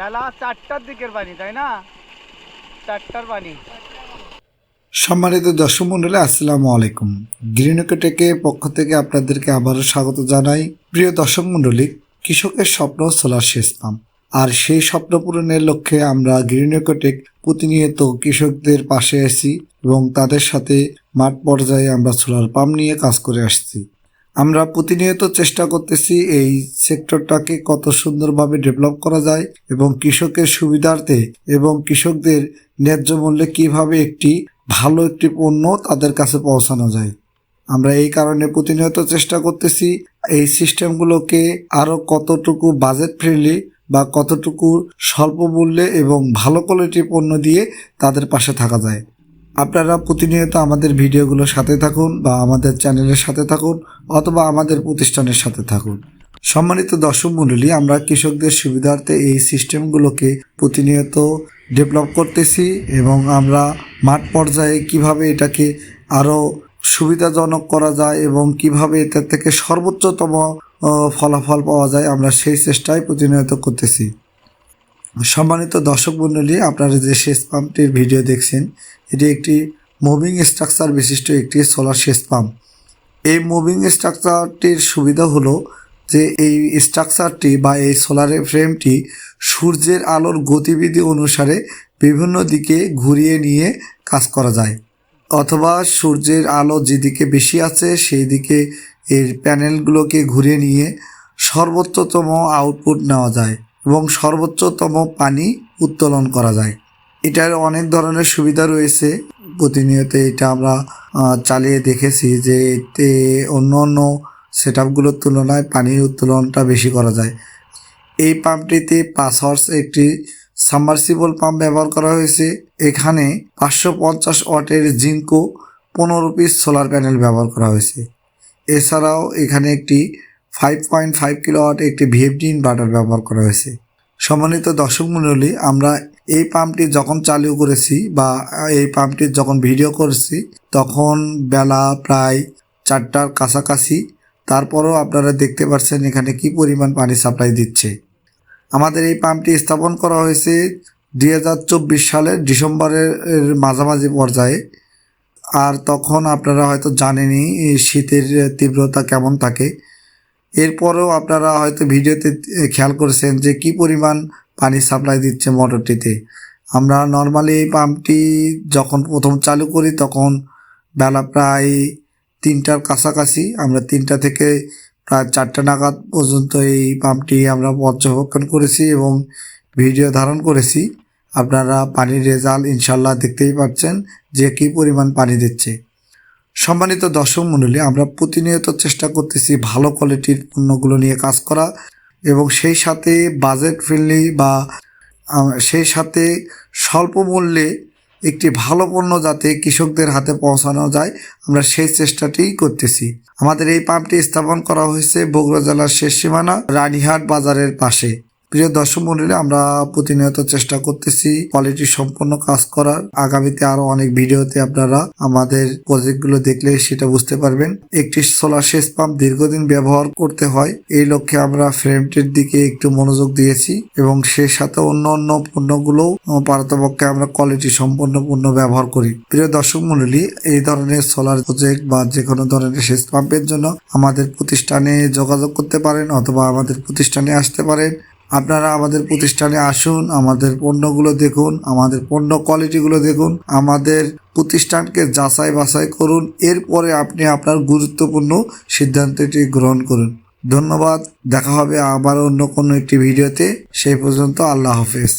বেলা চারটার দিকের তাই না? চারটার সম্মানিত দর্শক মন্ডলী আসসালামু আলাইকুম। গ্রিনকেটেকের পক্ষ থেকে আপনাদেরকে আবারও স্বাগত জানাই। প্রিয় দর্শক মন্ডলী কৃষকের স্বপ্ন সোলার সেচ পাম্প। আর সেই স্বপ্ন পূরণের লক্ষ্যে আমরা গ্রিনকেটেক প্রতিনিয়ত কৃষকদের পাশে আসি এবং তাদের সাথে মাঠ পর্যায়ে আমরা সোলার পাম্প নিয়ে কাজ করে আসছি। আমরা প্রতিনিয়ত চেষ্টা করতেছি এই সেক্টরটাকে কত সুন্দরভাবে ডেভেলপ করা যায় এবং কৃষকের সুবিধার্থে এবং কৃষকদের ন্যায্য মূল্যে কীভাবে একটি ভালো, একটি পণ্য তাদের কাছে পৌঁছানো যায়। আমরা এই কারণে প্রতিনিয়ত চেষ্টা করতেছি এই সিস্টেমগুলোকে আরও কতটুকু বাজেট ফ্রেন্ডলি বা কতটুকু স্বল্প মূল্যে এবং ভালো কোয়ালিটির পণ্য দিয়ে তাদের পাশে থাকা যায়। আপনারা প্রতিনিয়ত আমাদের ভিডিওগুলোর সাথে থাকুন বা আমাদের চ্যানেলের সাথে থাকুন অথবা আমাদের প্রতিষ্ঠানের সাথে থাকুন। সম্মানিত দর্শক মণ্ডলী, আমরা কৃষকদের সুবিধার্থে এই সিস্টেমগুলোকে প্রতিনিয়ত ডেভেলপ করতেছি এবং আমরা মাঠ পর্যায়ে কীভাবে এটাকে আরও সুবিধাজনক করা যায় এবং কীভাবে এটা থেকে সর্বোচ্চতম ফলাফল পাওয়া যায় আমরা সেই চেষ্টাই প্রতিনিয়ত করতেছি। সম্মানিত দর্শক মণ্ডলী, আপনারা যে সেচ পাম্পটির ভিডিও দেখছেন, এটি একটি মুভিং স্ট্রাকচার বিশিষ্ট একটি সোলার সেচ পাম্প। এই মুভিং স্ট্রাকচারটির সুবিধা হলো যে এই স্ট্রাকচারটি বা এই সোলারের ফ্রেমটি সূর্যের আলোর গতিবিধি অনুসারে বিভিন্ন দিকে ঘুরিয়ে নিয়ে কাজ করা যায়। অথবা সূর্যের আলো যেদিকে বেশি আছে, সেই দিকে এর প্যানেলগুলোকে ঘুরিয়ে নিয়ে সর্বোচ্চতম আউটপুট নেওয়া যায়। এবং সর্বোচ্চতম পানি উত্তোলন করা যায়। এটার অনেক ধরনের সুবিধা রয়েছে। প্রতিনিয়ত এটা আমরা চালিয়ে দেখেছি যে এতে অন্য অন্য সেট আপগুলোর তুলনায় পানির উত্তোলনটা বেশি করা যায়। এই পাম্পটিতে পাঁচ হর্স একটি সাবমার্সিবল পাম্প ব্যবহার করা হয়েছে। এখানে পাঁচশো পঞ্চাশ ওয়াটের জিঙ্কো পনেরো পিস সোলার প্যানেল ব্যবহার করা হয়েছে। এছাড়াও এখানে একটি five point five kilo kilowatt একটি ভিএফডি ইনভার্টার ব্যবহার করা হয়েছে। সম্মানিত দর্শক মণ্ডলী, আমরা এই পাম্পটি যখন চালু করেছি বা এই পাম্পটির যখন ভিডিও করেছি, তখন বেলা প্রায় চারটার কাছাকাছি। তারপরেও আপনারা দেখতে পাচ্ছেন এখানে কি পরিমাণ পানি সাপ্লাই দিচ্ছে। আমাদের এই পাম্পটি স্থাপন করা হয়েছে দুই হাজার চব্বিশ সালের ডিসেম্বরের মাঝামাঝি পর্যায়ে। আর তখন আপনারা হয়তো জানেনই, এই শীতের তীব্রতা কেমন থাকে। এরপরেও আপনারা হয়তো ভিডিওতে খেয়াল করেছেন যে কি পরিমাণ পানি সাপ্লাই দিচ্ছে মোটরটিতে। আমরা নর্মালি এই পাম্পটি যখন প্রথম চালু করি, তখন বেলা প্রায় তিনটার কাছাকাছি, আমরা তিনটা থেকে প্রায় চারটা নাগাদ পর্যন্ত এই পাম্পটি আমরা পর্যবেক্ষণ করেছি এবং ভিডিও ধারণ করেছি। আপনারা পানির রেজাল্ট ইনশাল্লাহ দেখতেই পাচ্ছেন যে কী পরিমাণ পানি দিচ্ছে। সম্মানিত দর্শক মণ্ডলী, আমরা প্রতিনিয়ত চেষ্টা করতেছি ভালো কোয়ালিটির পণ্যগুলো নিয়ে কাজ করা এবং সেই সাথে বাজেট ফ্রেন্ডলি বা সেই সাথে স্বল্প মূল্যে একটি ভালো পণ্য যাতে কৃষকদের হাতে পৌঁছানো যায়, আমরা সেই চেষ্টাটি করতেছি। আমাদের এই পাম্পটি স্থাপন করা হয়েছে বগুড়া জেলার শেষ সীমানা রানীহাট বাজারের পাশে। প্রিয় দর্শক মন্ডলী, আমরা প্রতিনিয়ত চেষ্টা করতেছি কোয়ালিটি সম্পন্ন কাজ করার। আগামীতে আরও অনেক ভিডিওতে আপনারা আমাদের প্রজেক্টগুলো দেখলে সেটা বুঝতে পারবেন। একটি সোলার সেচ পাম্প দীর্ঘদিন ব্যবহার করতে হয়। এই লক্ষ্যে আমরা ফ্রেমটির দিকে একটু মনোযোগ দিয়েছি এবং সে সাথে অন্য অন্য পণ্যগুলো পারতপক্ষে আমরা কোয়ালিটি সম্পন্ন পণ্য ব্যবহার করি। প্রিয় দর্শক মন্ডলী, এই ধরনের সোলার প্রজেক্ট বা যে কোনো ধরনের সেচ পাম্পের জন্য আমাদের প্রতিষ্ঠানে যোগাযোগ করতে পারেন অথবা আমাদের প্রতিষ্ঠানে আসতে পারেন। আপনারা আমাদের প্রতিষ্ঠানে আসুন, আমাদের পণ্যগুলো দেখুন, আমাদের পণ্য কোয়ালিটিগুলো দেখুন, আমাদের প্রতিষ্ঠানকে যাচাই বাছাই করুন, এরপরে আপনি আপনার গুরুত্বপূর্ণ সিদ্ধান্তটি গ্রহণ করুন। ধন্যবাদ, দেখা হবে আবার অন্য কোনো একটি ভিডিওতে, সেই পর্যন্ত আল্লাহ হাফেজ।